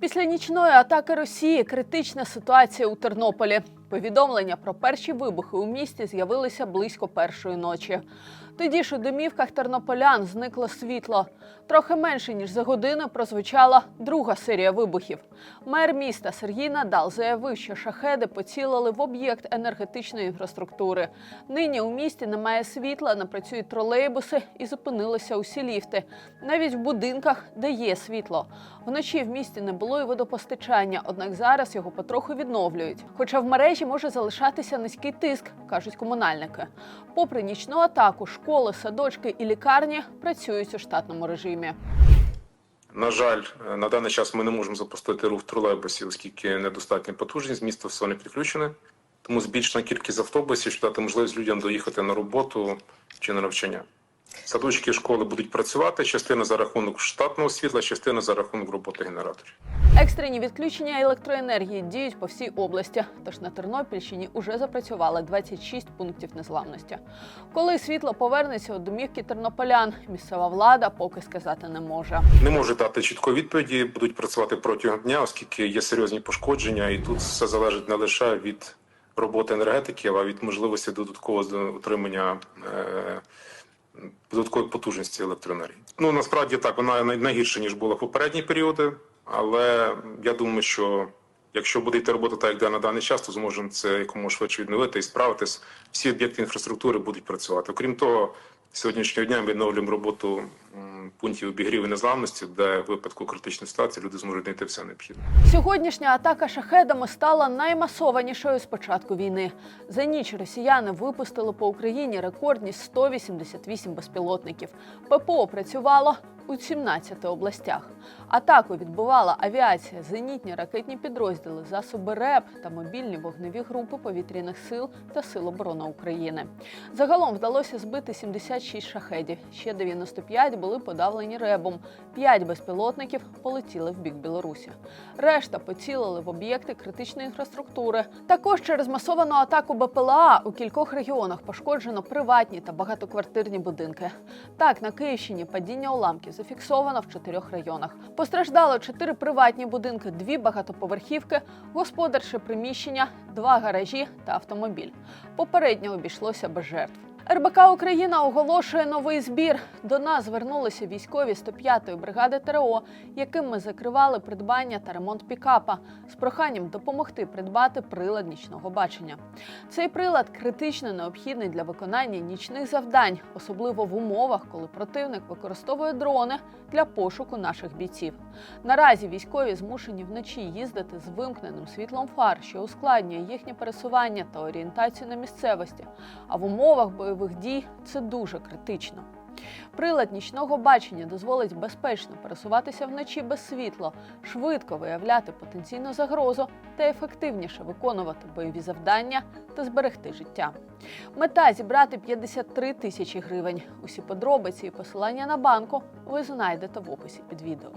Після нічної атаки Росії критична ситуація у Тернополі. Повідомлення про перші вибухи у місті з'явилися близько першої ночі. Тоді ж у домівках тернополян зникло світло. Трохи менше ніж за годину прозвучала друга серія вибухів. Мер міста Сергій Надал заявив, що шахеди поцілили в об'єкт енергетичної інфраструктури. Нині у місті немає світла, не працюють тролейбуси і зупинилися усі ліфти. Навіть в будинках, де є світло. Вночі в місті не було і водопостачання, однак зараз його потроху відновлюють. Хоча в мережі може залишатися низький тиск, кажуть комунальники. Попри нічну атаку, школи, садочки і лікарні працюють у штатному режимі. На жаль, на даний час ми не можемо запустити рух тролейбусів, оскільки недостатня потужність, місто все не підключене. Тому збільшена кількість автобусів, щоб дати можливість людям доїхати на роботу чи на навчання. Садочки школи будуть працювати, частина за рахунок штатного світла, частина за рахунок роботи генераторів. Екстрені відключення електроенергії діють по всій області. Тож на Тернопільщині уже запрацювали 26 пунктів незламності. Коли світло повернеться у домівки тернополян, місцева влада поки сказати не може. Не можу дати чіткої відповіді, будуть працювати протягом дня, оскільки є серйозні пошкодження, і тут все залежить не лише від роботи енергетиків, а від можливості додаткового отримання е, додаткової потужності електроенергії. Ну насправді так, вона най- найгірша ніж була в попередні періоди, але я думаю, що якщо буде йти робота так, як йде на даний час, то зможемо це якомога швидше відновити і справитись. Всі об'єкти інфраструктури будуть працювати. Окрім того, сьогоднішнього дня ми відновлюємо роботу пунктів обігріву незламності, де в випадку критичної ситуації люди зможуть знайти все необхідне. Сьогоднішня атака шахедами стала наймасованішою з початку війни. За ніч росіяни випустили по Україні рекордні 188 безпілотників. ППО працювало у 17 областях. Атаку відбувала авіація, зенітні ракетні підрозділи, засоби РЕП та мобільні вогневі групи повітряних сил та Сил оборони України. Загалом вдалося збити 76 шахедів. Ще 95 були подавлені ребом. П'ять безпілотників полетіли в бік Білорусі. Решта поцілили в об'єкти критичної інфраструктури. Також через масовану атаку БПЛА у кількох регіонах пошкоджено приватні та багатоквартирні будинки. Так, на Київщині падіння уламків зафіксовано в чотирьох районах. Постраждало чотири приватні будинки, дві багатоповерхівки, господарче приміщення, два гаражі та автомобіль. Попередньо обійшлося без жертв. РБК Україна оголошує новий збір. До нас звернулися військові 105-ї бригади ТРО, яким ми закривали придбання та ремонт пікапа з проханням допомогти придбати прилад нічного бачення. Цей прилад критично необхідний для виконання нічних завдань, особливо в умовах, коли противник використовує дрони для пошуку наших бійців. Наразі військові змушені вночі їздити з вимкненим світлом фар, що ускладнює їхнє пересування та орієнтацію на місцевості. А в умовах бойових дій це дуже критично. Прилад нічного бачення дозволить безпечно пересуватися вночі без світла, швидко виявляти потенційну загрозу та ефективніше виконувати бойові завдання та зберегти життя. Мета зібрати 53 тисячі гривень. Усі подробиці і посилання на банку ви знайдете в описі під відео.